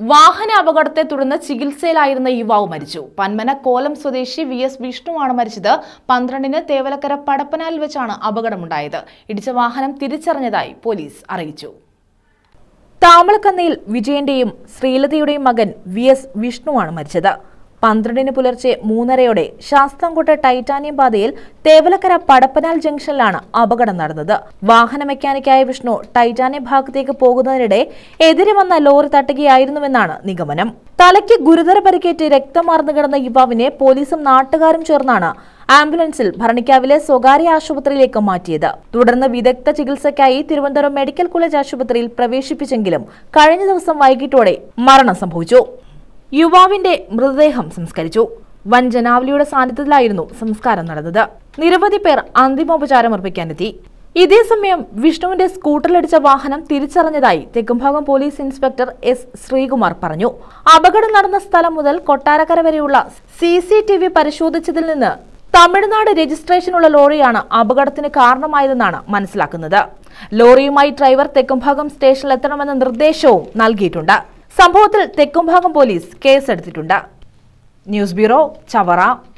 വാഹന അപകടത്തെ തുടർന്ന് ചികിത്സയിലായിരുന്ന യുവാവ് മരിച്ചു. പന്മന കോലം സ്വദേശി വി എസ് വിഷ്ണുവാണ് മരിച്ചത്. പന്ത്രണ്ടിന് തേവലക്കര പടപ്പനാലിൽ വെച്ചാണ് അപകടമുണ്ടായത്. ഇടിച്ച വാഹനം തിരിച്ചറിഞ്ഞതായി പോലീസ് അറിയിച്ചു. താമളക്കന്നയിൽ വിജയന്റെയും ശ്രീലതയുടെയും മകൻ വി എസ് വിഷ്ണുവാണ് മരിച്ചത്. പന്ത്രണ്ടിന് പുലർച്ചെ മൂന്നരയോടെ ശാസ്താംകോട്ട ടൈറ്റാനിയം പാതയിൽ തേവലക്കര പടപ്പനാൽ ജംഗ്ഷനിലാണ് അപകടം നടന്നത്. വാഹന മെക്കാനിക്കായ വിഷ്ണു ടൈറ്റാനിയം ഭാഗത്തേക്ക് പോകുന്നതിനിടെ എതിരെ വന്ന ലോറി തട്ടുകയായിരുന്നുവെന്നാണ് നിഗമനം. തലയ്ക്ക് ഗുരുതര പരിക്കേറ്റ് രക്തമാർന്നു കിടന്ന യുവാവിനെ പോലീസും നാട്ടുകാരും ചേർന്നാണ് ആംബുലൻസിൽ ഭരണിക്കാവിലെ സ്വകാര്യ ആശുപത്രിയിലേക്ക് മാറ്റിയത്. തുടർന്ന് വിദഗ്ധ ചികിത്സയ്ക്കായി തിരുവനന്തപുരം മെഡിക്കൽ കോളേജ് ആശുപത്രിയിൽ പ്രവേശിപ്പിച്ചെങ്കിലും കഴിഞ്ഞ ദിവസം വൈകിട്ടോടെ മരണം സംഭവിച്ചു. യുവാവിന്റെ മൃതദേഹം സംസ്കരിച്ചു. വൻ ജനാവലിയുടെ സാന്നിധ്യത്തിലായിരുന്നു സംസ്കാരം നടന്നത്. നിരവധി പേർ അന്തിമോപചാരം അർപ്പിക്കാനെത്തി ഇതേസമയം വിഷ്ണുവിന്റെ സ്കൂട്ടറിലടിച്ച വാഹനം തിരിച്ചറിഞ്ഞതായി Thekkumbhagam police inspector S Sreekumar പറഞ്ഞു. അപകടം നടന്ന സ്ഥലം മുതൽ കൊട്ടാരക്കര വരെയുള്ള സി സി ടി വി പരിശോധിച്ചതിൽ നിന്ന് തമിഴ്നാട് രജിസ്ട്രേഷനുള്ള ലോറിയാണ് അപകടത്തിന് കാരണമായതെന്നാണ് മനസ്സിലാക്കുന്നത്. ലോറിയുമായി ഡ്രൈവർ തെക്കുംഭാഗം സ്റ്റേഷനിലെത്തണമെന്ന നിർദ്ദേശവും നൽകിയിട്ടുണ്ട്. സംഭവത്തിൽ തെക്കുംഭാഗം പോലീസ് കേസെടുത്തിട്ടുണ്ട്. News bureau Chavara.